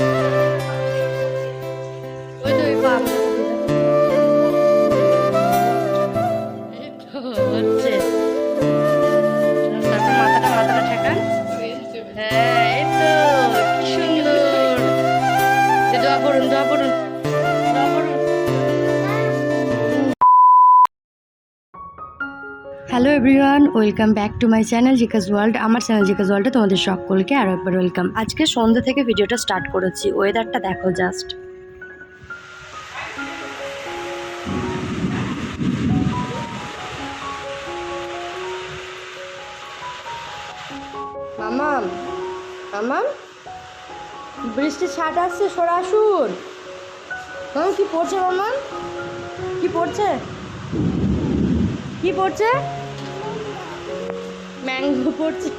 ওই everyone welcome back to my channel জিকাস world আমার channel জিকাস ওয়ার্ল্ডে তোমাদের সকলকে আরও একবার ওয়েলকাম আজকে সন্ধ্যে থেকে ভিডিওটা স্টার্ট করেছি ওয়েদারটা দেখো জাস্ট মামাম মামাম বৃষ্টির ছাট আসছে, সরে আসুন। মামাম কি পড়ছে মামাম কি পড়ছে? কি পড়ছে? ম্যাঙ্গো পড়ছে।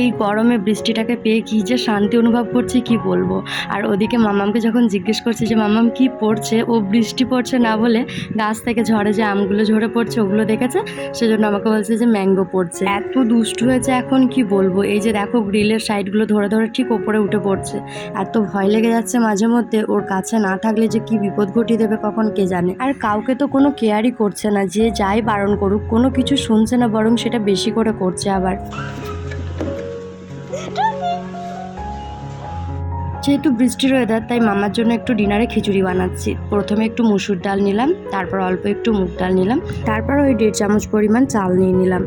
এই গরমে বৃষ্টিটাকে পেয়ে কি যে শান্তি অনুভব করছি, কি বলব? আর ওদিকে মামামকে যখন জিজ্ঞেস করছি যে, মামাম, কি পড়ছে? ও, বৃষ্টি পড়ছে না বলে গাছ থেকে ঝড়ে যে আমগুলো ঝরে পড়ছে, ওগুলো দেখেছে? সেজন্য আমাকে বলছে যে, ম্যাঙ্গো পড়ছে। এত দুষ্টু হয়েছে এখন, কি বলব? এই যে দেখো, গ্রিলের সাইডগুলো ধরে ধরে ঠিক ওপরে উঠে পড়ছে। এত ভয় লেগে যাচ্ছে মাঝে মধ্যে, ওর কাছে না থাকলে যে কি বিপদ ঘটিয়ে দেবে কখন কে জানে? আর কাউকে তো কোনো কেয়ারই করছে না, যে যাই বারণ করুক, কোনো কিছু শুনছে না বরং সেটা বেশি করে করছে আবার। যেহেতু বৃষ্টির ওয়েদার তাই মামার জন্য একটু ডিনারে খিচুড়ি বানাচ্ছি। প্রথমে একটু মুসুর ডাল নিলাম, তারপর অল্প একটু মুগ ডাল নিলাম, তারপর ওই দেড় চামচ পরিমাণ চাল নিয়ে নিলাম।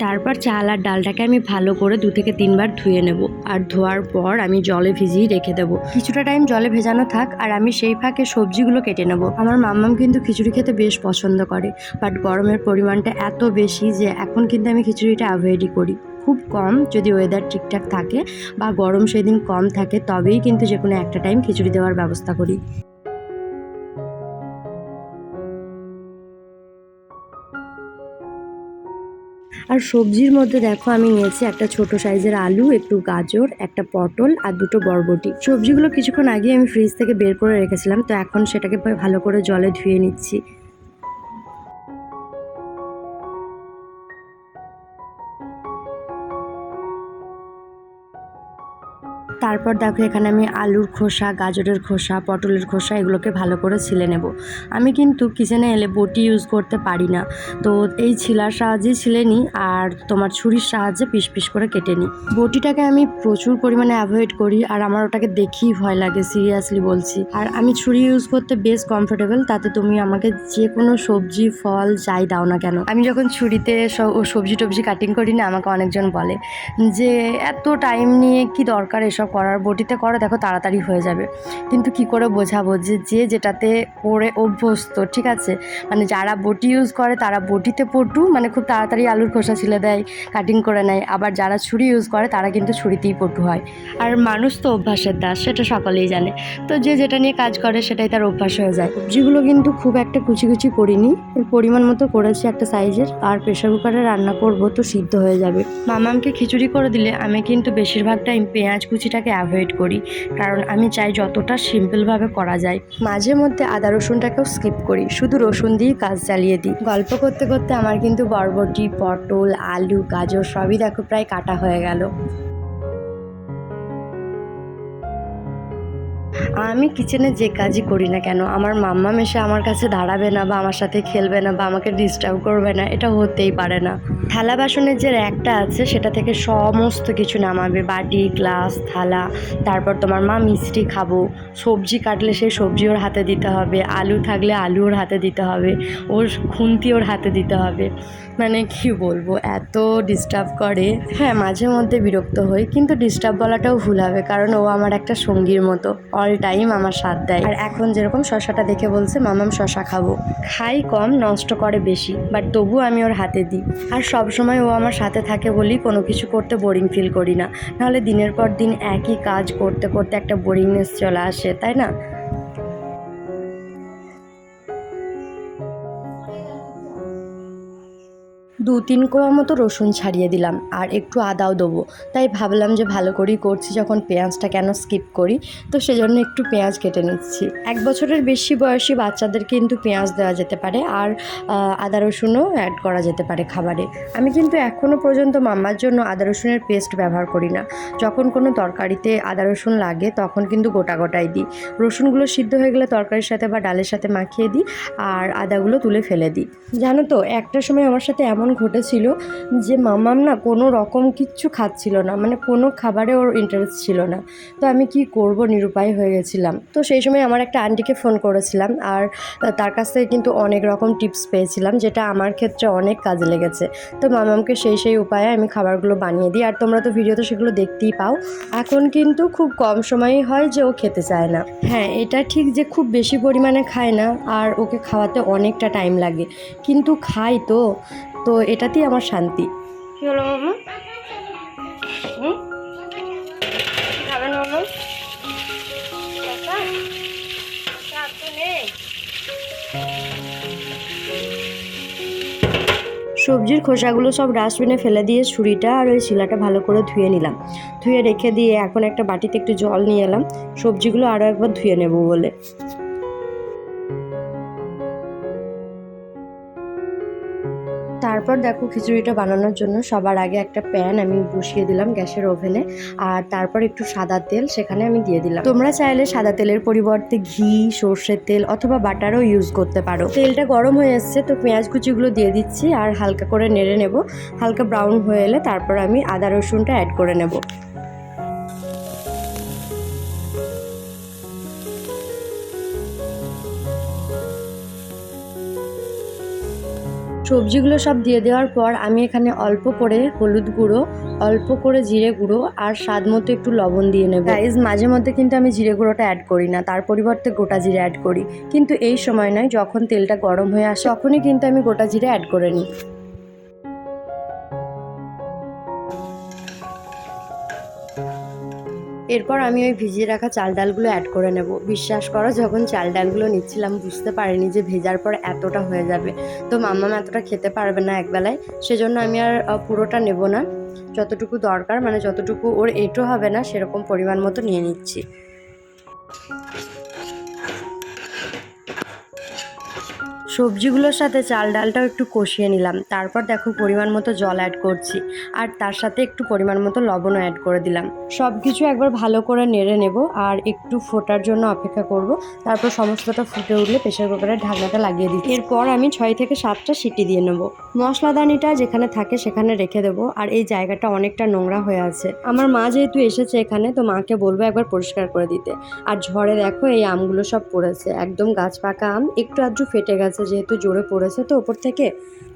তারপর চাল আর ডালটাকে আমি ভালো করে দু থেকে তিনবার ধুয়ে নেব। আর ধোয়ার পর আমি জলে ভিজিয়ে রেখে দেবো। কিছুটা টাইম জলে ভেজানো থাক আর আমি সেই ফাঁকে সবজিগুলো কেটে নেব। আমার মাম্মাম কিন্তু খিচুড়ি খেতে বেশ পছন্দ করে বাট গরমের পরিমাণটা এত বেশি যে এখন কিন্তু আমি খিচুড়িটা অ্যাভয়েডই করি। খুব কম যদি ওয়েদার ঠিকঠাক থাকে বা গরম সেদিন কম থাকে, তবেই কিন্তু যে কোনো একটা টাইম খিচুড়ি দেওয়ার ব্যবস্থা করি। আর সবজির মধ্যে দেখো আমি নিয়েছি একটা ছোট সাইজের আলু, একটু গাজর, একটা পটল আর দুটো বরবটি। সবজিগুলো কিছুক্ষণ আগে আমি ফ্রিজ থেকে বের করে রেখেছিলাম, তো এখন সেটাকে ভালো করে জলে ধুয়ে নিচ্ছি। তারপর দেখো এখানে আমি আলুর খোসা, গাজরের খোসা, পটলের খোসা এগুলোকে ভালো করে ছিলে নেব। আমি কিন্তু কিচেনে এলে বটি ইউজ করতে পারি না। তো এই ছিলার সাহায্যে ছিলে নিই আর তোমার ছুরির সাহায্যে পিস পিস করে কেটে নিই। বটিটাকে আমি প্রচুর পরিমাণে অ্যাভয়েড করি আর আমার ওটাকে দেখেই ভয় লাগে সিরিয়াসলি বলছি। আর আমি ছুরি ইউজ করতে বেশ কমফোর্টেবল তাতে তুমি আমাকে যে কোনো সবজি, ফল যাই দাও না কেন। আমি যখন ছুরিতে সবজি টবজি কাটিং করি না, আমাকে অনেকজন বলে যে, এত টাইম নিয়ে কি দরকার এসব করার বটিতে করো, দেখো তাড়াতাড়ি হয়ে যাবে। কিন্তু কি করে বোঝাবো যে যে যেটাতে করে অভ্যস্ত, ঠিক আছে? মানে যারা বটি ইউজ করে তারা বটিতে পটু মানে খুব তাড়াতাড়ি আলুর খোসা ছিলে দেয় কাটিং করে নেয়। আবার যারা ছুরি ইউজ করে তারা কিন্তু ছুরিতেই পটু হয়। আর মানুষ তো অভ্যাসের দাস, সেটা সকলেই জানে। তো যে যেটা নিয়ে কাজ করে সেটাই তার অভ্যাস হয়ে যায়। সবজিগুলো কিন্তু খুব একটা কুচি কুচি করিনি। পরিমাণ মতো করেছি একটা সাইজের আর প্রেশার কুকারে রান্না করব তো সিদ্ধ হয়ে যাবে। মামামকে খিচুড়ি করে দিলে আমি কিন্তু বেশিরভাগ টাইম পেঁয়াজ কুচিটাকে অ্যাভয়েড করি। কারণ আমি চাই যতটা সিম্পলভাবে করা যায়। মাঝে মধ্যে আদা রসুনটাকেও স্কিপ করি। শুধু রসুন দিয়েই কাজ চালিয়ে দিই। গল্প করতে করতে আমার কিন্তু বরবটি, পটল, আলু, গাজর সবই দেখো প্রায় কাটা হয়ে গেল। আমি কিচেনে যে কাজই করি না কেন, আমার মাম্মা মেশে আমার কাছে দাঁড়াবে না বা আমার সাথে খেলবে না বা আমাকে ডিস্টার্ব করবে না, এটা হতেই পারে না। থালা বাসনের যে র্যাকটা আছে, সেটা থেকে সমস্ত কিছু নামাবে। বাটি, গ্লাস, থালা, তারপর তোমার মা মিষ্টি খাব। সবজি কাটলে সেই সবজি ওর হাতে দিতে হবে। আলু থাকলে আলু ওর হাতে দিতে হবে। ওর খুন্তি ওর হাতে দিতে হবে। মানে কি বলব, এত ডিস্টার্ব করে। হ্যাঁ মাঝে মধ্যে বিরক্ত হই, কিন্তু ডিস্টার্ব বলাটাও ভুল হবে, কারণ ও আমার একটা সঙ্গীর মতো অল টাইম আমার সাথ দেয়। আর এখন যেরকম শশাটা দেখে বলছে, মামাম শশা খাব। খাই কম, নষ্ট করে বেশি বাট তবু আমি ওর হাতে দিই। আর সব সময় ও আমার সাথে থাকে বলেই কোনো কিছু করতে বোরিং ফিল করি না। নাহলে দিনের পর দিন একই কাজ করতে করতে একটা বোরিংনেস চলে আসে, তাই না? দু তিন কোয়া মতো রসুন ছাড়িয়ে দিলাম আর একটু আদাও দেবো। তাই ভাবলাম যে ভালো করেই করছি যখন পেঁয়াজটা কেন স্কিপ করি, তো সেজন্য একটু পেঁয়াজ কেটে নিচ্ছি। এক বছরের বেশি বয়সী বাচ্চাদের কিন্তু পেঁয়াজ দেওয়া যেতে পারে আর আদা রসুনও অ্যাড করা যেতে পারে খাবারে। আমি কিন্তু এখনও পর্যন্ত মাম্মার জন্য আদা রসুনের পেস্ট ব্যবহার করি না। যখন কোনো তরকারিতে আদা রসুন লাগে, তখন কিন্তু গোটা গোটাই দিই। রসুনগুলো সিদ্ধ হয়ে গেলে তরকারির সাথে বা ডালের সাথে মাখিয়ে দিই আর আদাগুলো তুলে ফেলে দিই। জানো তো, একটা সময় আমার সাথে এমন ঘটেছিল যে মামাম না কোনো রকম কিচ্ছু খাচ্ছিল না মানে কোনো খাবারে ওর ইন্টারেস্ট ছিল না। তো আমি কি করব? নিরুপায় হয়ে গেছিলাম। তো সেই সময় আমার একটা আন্টিকে ফোন করেছিলাম আর তার কাছ থেকে কিন্তু অনেক রকম টিপস পেয়েছিলাম, যেটা আমার ক্ষেত্রে অনেক কাজে লেগেছে। তো মামামকে সেই সেই উপায়ে আমি খাবারগুলো বানিয়ে দিই। আর তোমরা তো ভিডিওতে সেগুলো দেখতেই পাও। এখন কিন্তু খুব কম সময়ই হয় যে ও খেতে চায় না। হ্যাঁ এটা ঠিক যে খুব বেশি পরিমাণে খায় না, আর ওকে খাওয়াতে অনেকটা টাইম লাগে। কিন্তু খাই তো। তো এটাতেই আমার শান্তি। কি হলো মামা? খাবেন মামা? সবজির খোসাগুলো সব ডাস্টবিনে ফেলে দিয়ে ছুরিটা আর ওই শিলাটা ভালো করে ধুয়ে নিলাম। ধুয়ে রেখে দিয়ে এখন একটা বাটিতে একটু জল নিয়ে এলাম। সবজিগুলো আরও একবার ধুয়ে নেব বলে। তারপর দেখো খিচুড়িটা বানানোর জন্য সবার আগে একটা প্যান আমি বসিয়ে দিলাম গ্যাসের ওভেনে, আর তারপর একটু সাদা তেল সেখানে আমি দিয়ে দিলাম। তোমরা চাইলে সাদা তেলের পরিবর্তে ঘি, সর্ষের তেল অথবা বাটারও ইউজ করতে পারো। তেলটা গরম হয়ে এসছে, তো পেঁয়াজ কুচিগুলো দিয়ে দিচ্ছি, আর হালকা করে নেড়ে নেব। হালকা ব্রাউন হয়ে এলে তারপর আমি আদা রসুনটা অ্যাড করে নেব। সবজিগুলো সব দিয়ে দেওয়ার পর আমি এখানে অল্প করে হলুদ গুঁড়ো, অল্প করে জিরে গুঁড়ো আর স্বাদ মতো একটু লবণ দিয়ে নেব। গাইজ মাঝে মধ্যে কিন্তু আমি জিরে গুঁড়োটা অ্যাড করি না, তার পরিবর্তে গোটা জিরে অ্যাড করি। কিন্তু এই সময় নয়, যখন তেলটা গরম হয়ে আসে, তখনই কিন্তু আমি গোটা জিরে অ্যাড করে নিই। এরপর আমি ওই ভিজিয়ে রাখা চাল ডালগুলো অ্যাড করে নেব। বিশ্বাস করো, যখন চাল ডালগুলো নিচ্ছিলাম, বুঝতে পারিনি যে ভেজার পর এতটা হয়ে যাবে। তো মাম্মাম এতটা খেতে পারবে না একবেলায়, সেজন্য আমি আর পুরোটা নেব না। যতটুকু দরকার মানে যতটুকু ওর এটো হবে না, সেরকম পরিমাণ মতো নিয়ে নিচ্ছি। সবজিগুলোর সাথে চাল ডালটাও একটু কষিয়ে নিলাম। তারপর দেখো পরিমাণ মতো জল অ্যাড করছি। আর তার সাথে একটু পরিমাণ মতো লবণও অ্যাড করে দিলাম। সব কিছু একবার ভালো করে নেড়ে নেব আর একটু ফোটার জন্য অপেক্ষা করব। তারপর সমস্তটা ফুটে উঠলে প্রেশার কুকারের ঢাকনাটা লাগিয়ে দিই এরপর আমি ছয় থেকে সাতটা সিটি দিয়ে নেব। মশলাদানিটা যেখানে থাকে সেখানে রেখে দেবো। আর এই জায়গাটা অনেকটা নোংরা হয়ে আছে। আমার মা যেহেতু এসেছে এখানে, তো মাকে বলব একবার পরিষ্কার করে দিতে। আর ঝড়ে দেখো এই আমগুলো সব পড়েছে। একদম গাছ পাকা আম, একটু আধটু ফেটে গেছে যেহেতু জোরে পড়েছে তো ওপর থেকে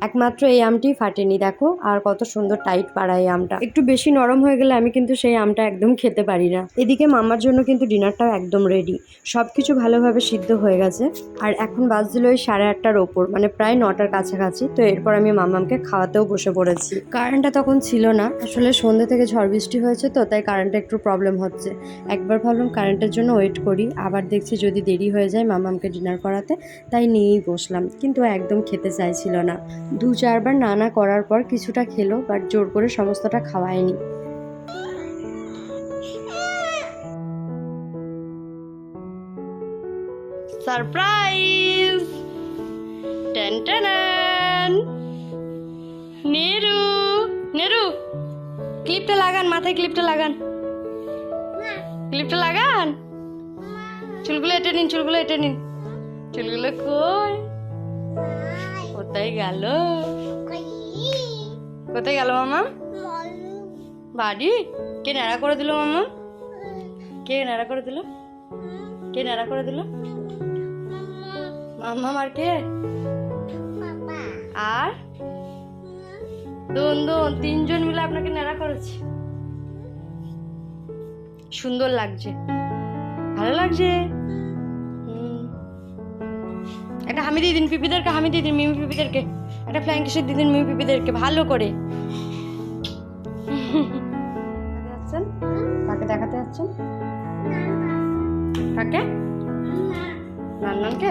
একমাত্র এই আমটি ফাটেনি, দেখো। আর কত সুন্দর টাইট পাড়া এই আমটা। একটু বেশি নরম হয়ে গেলে আমি কিন্তু সেই আমটা একদম খেতে পারি না। এদিকে মামার জন্য কিন্তু ডিনারটাও একদম রেডি সব কিছু ভালোভাবে সিদ্ধ হয়ে গেছে। আর এখন বাজছিল ওই সাড়ে আটটার ওপর মানে প্রায় নটার কাছাকাছি। তো এরপর আমি মামামকে খাওয়াতেও বসে পড়েছি। কারেন্টটা তখন ছিল না। আসলে সন্ধ্যে থেকে ঝড় বৃষ্টি হয়েছে তো, তাই কারেন্টটা একটু প্রবলেম হচ্ছে। একবার ভাবলাম কারেন্টের জন্য ওয়েট করি। আবার দেখছি যদি দেরি হয়ে যায় মামামকে ডিনার করাতে, তাই নিয়েই বসলাম। কিন্তু একদম খেতে চাইছিল না। দু চারবার নানা করার পর কিছুটা খেলো, বাট জোর করে সমস্তটা খাওয়ায়নি। সারপ্রাইজ! টেন। নেরু নেরু, ক্লিপটা লাগান, মাথায় ক্লিপটা লাগান। ক্লিপটা লাগান? চুলগুলো এটে নিন, চুলগুলো এটে নিন। চুলগুলো কই? কোথায় গেল? কোথায় গেল মামা? বাড়ি? কে নাড়া করে দিল মামা? কে নাড়া করে দিল? কে নাড়া করে দিল? মামা আর কে? আর? দোন দোন, তিনজন মিলে আপনাকে নেড়া করেছে। সুন্দর লাগছে। ভালো লাগছে? হামি দিয়ে দিন পিপিদেরকে হামি দিয়ে দিন মিমি পিপিদেরকে, একটা ফ্ল্যাঙ্ক কিসের দিয়ে দিন মিমি পিপিদেরকে ভালো করে। যাচ্ছেন? কাকে দেখাতে যাচ্ছেন? কাকে? নানকে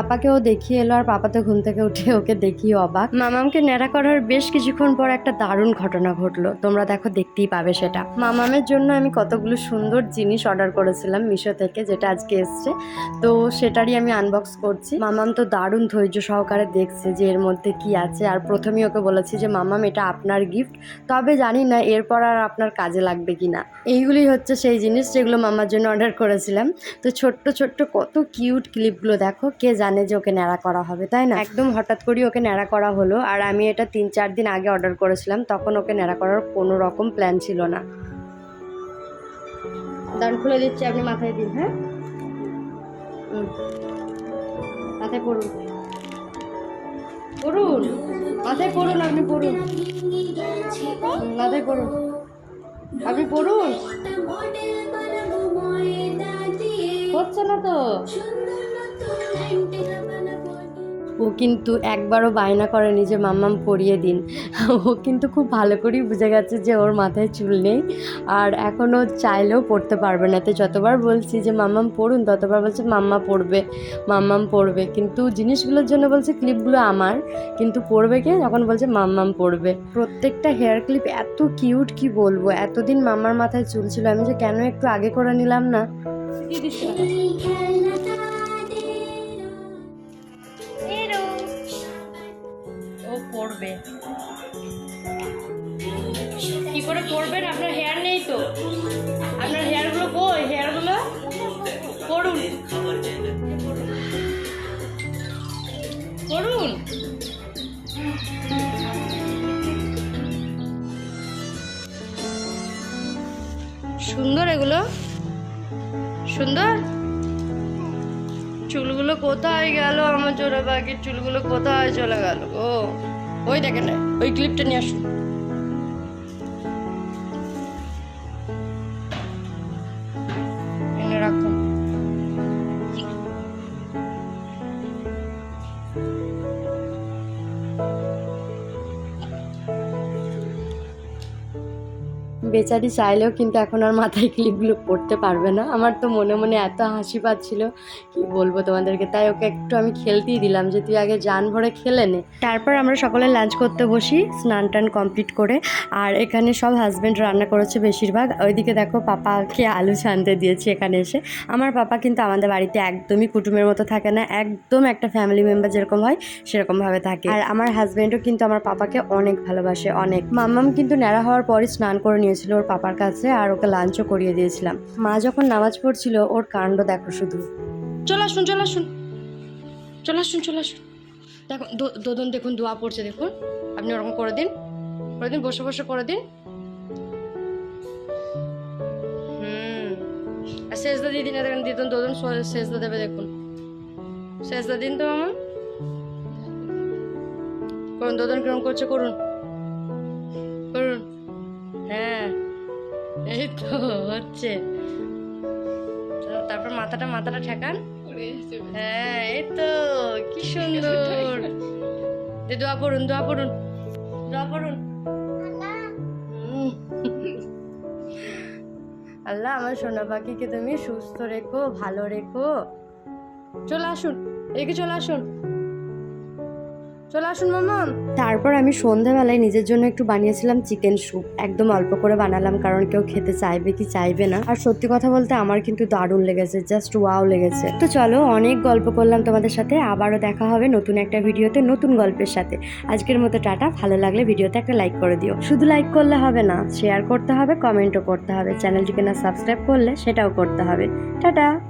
পাপাকেও দেখিয়ে এলো আর পাপা তো ঘুম থেকে উঠে ওকে দেখিয়ে অবাক। মামামকে ন্যাড়া করার বেশ কিছুক্ষণ পর একটা দারুণ ঘটনা ঘটলো। তোমরা দেখো, দেখতেই পাবে সেটা। মামামের জন্য আমি কতগুলো সুন্দর জিনিস অর্ডার করেছিলাম মিশো থেকে, যেটা আজকে এসছে। তো সেটারই আমি আনবক্স করছি। মামাম তো দারুণ ধৈর্য সহকারে দেখছে যে এর মধ্যে কি আছে। আর প্রথমেই ওকে বলেছি যে, মামাম, এটা আপনার গিফট তবে জানি না এরপর আর আপনার কাজে লাগবে কি না। এইগুলি হচ্ছে সেই জিনিস যেগুলো মামার জন্য অর্ডার করেছিলাম। তো ছোট্ট ছোট্ট কত কিউট ক্লিপগুলো দেখো। কে জানে যে ওকে ন্যাড়া করা হবে, তাই না? একদম হঠাৎ করেই ওকে ন্যাড়া করা হলো, আর আমি এটা তিন চার দিন আগে অর্ডার করেছিলাম, তখন ওকে ন্যাড়া করার কোনো রকম প্ল্যান ছিল না। দান খুলে দিচ্ছি, আপনি মাথায় দিন হ্যাঁ। মাথায় পড়ুন। পড়ুন? মাথায় পড়ুন, আপনি পড়ুন। মাথায় পড়ুন। আপনি পড়ুন। হচ্ছে না তো? ও কিন্তু একবারও বায়না করেনি যে, মাম্মাম, পরিয়ে দিন। ও কিন্তু খুব ভালো করেই বুঝে গেছে যে, ওর মাথায় চুল নেই। আর এখনও চাইলেও পড়তে পারবে না। তো যতবার বলছি যে, মাম্মাম, পড়ুন, ততবার বলছে, মাম্মা পড়বে, মাম্মাম পড়বে। কিন্তু জিনিসগুলোর জন্য বলছে, ক্লিপগুলো আমার। কিন্তু পড়বে কে? যখন বলছে, মাম্মাম পড়বে। প্রত্যেকটা হেয়ার ক্লিপ এত কিউট, কি বলব? এতদিন মাম্মার মাথায় চুল ছিল। আমি যে, কেন একটু আগে করে নিলাম না? পড়বে কি করে পড়বেন আপনার হেয়ার নেই তো। আপনার হেয়ারগুলো কই? হেয়ারগুলো পড়ুন পড়ুন সুন্দর এগুলো। সুন্দর? চুলগুলো কোথায় গেল আমার জোড়া বাঘের চুলগুলো কোথায় চলে গেল ও ওই দেখেন ওই ক্লিপটা নিয়ে আসুন। রাখুন। বেচারি চাইলেও কিন্তু এখন আর মাথায় ক্লিপগুলো পড়তে পারবে না। আমার তো মনে মনে এত হাসি পাচ্ছিল, কি বলব তোমাদেরকে? তাই ওকে একটু আমি খেলতেই দিলাম যে তুই আগে যান ভরে খেলে নে। তারপর আমরা সকলে লাঞ্চ করতে বসি, স্নান টান কমপ্লিট করে। আর এখানে সব হাজব্যান্ড রান্না করেছে বেশিরভাগ। ওইদিকে দেখো পাপাকে আলু ছানতে দিয়েছি এখানে এসে। আমার পাপা কিন্তু আমাদের বাড়িতে একদমই কুটুমের মতো থাকে না। একদম একটা ফ্যামিলি মেম্বার যেরকম হয়, সেরকমভাবে থাকে। আর আমার হাজব্যান্ডও কিন্তু আমার পাপাকে অনেক ভালোবাসে, অনেক। মাম্মাম কিন্তু ন্যাড়া হওয়ার পরই স্নান করে নিয়েছিল। ওর পাপার কাছে আর ওকে লাঞ্চও করিয়ে দিয়েছিলাম। মা যখন নামাজ পড়ছিল, ওর কাণ্ড দেখো শুধু। চলে আসুন চলে আসুন। চলে আসুন চলে আসুন। দেখুন দোদন দেখুন, দোয়া পড়ছে দেখুন। আপনি ওরকম করে দিন করে দিন, বসে বসে করে দিন। হুম। আর দিয়ে দিন, দেখেন দিদন, দোদন সেজদা দেবে দেখুন। সেজদা দিন তো আমার করুন, দোদন কিরম করছে, করুন। এই তো হচ্ছে। তারপর মাথাটা মাথাটা ঠেকান। হ্যাঁ এই তো কি সুন্দর। দোয়া পড়ুন দোয়া পড়ুন দোয়া পড়ুন। আল্লাহ আমার সোনা পাখিকে তুমি সুস্থ রেখো ভালো রেখো। চলে আসুন এদিকে চলে আসুন। চলে আসুন মামা তারপর আমি সন্ধ্যাবেলায় নিজের জন্য একটু বানিয়েছিলাম চিকেন স্যুপ। একদম অল্প করে বানালাম, কারণ কেউ খেতে চাইবে কি চাইবে না। আর সত্যি কথা বলতে আমার কিন্তু দারুণ লেগেছে জাস্ট ওয়াও লেগেছে। তো চলো, অনেক গল্প করলাম তোমাদের সাথে। আবারও দেখা হবে নতুন একটা ভিডিওতে, নতুন গল্পের সাথে। আজকের মতো টাটা। ভালো লাগলে ভিডিওতে একটা লাইক করে দিও। শুধু লাইক করলে হবে না শেয়ার করতে হবে কমেন্টও করতে হবে। চ্যানেলটিকে না সাবস্ক্রাইব করলে সেটাও করতে হবে। টাটা!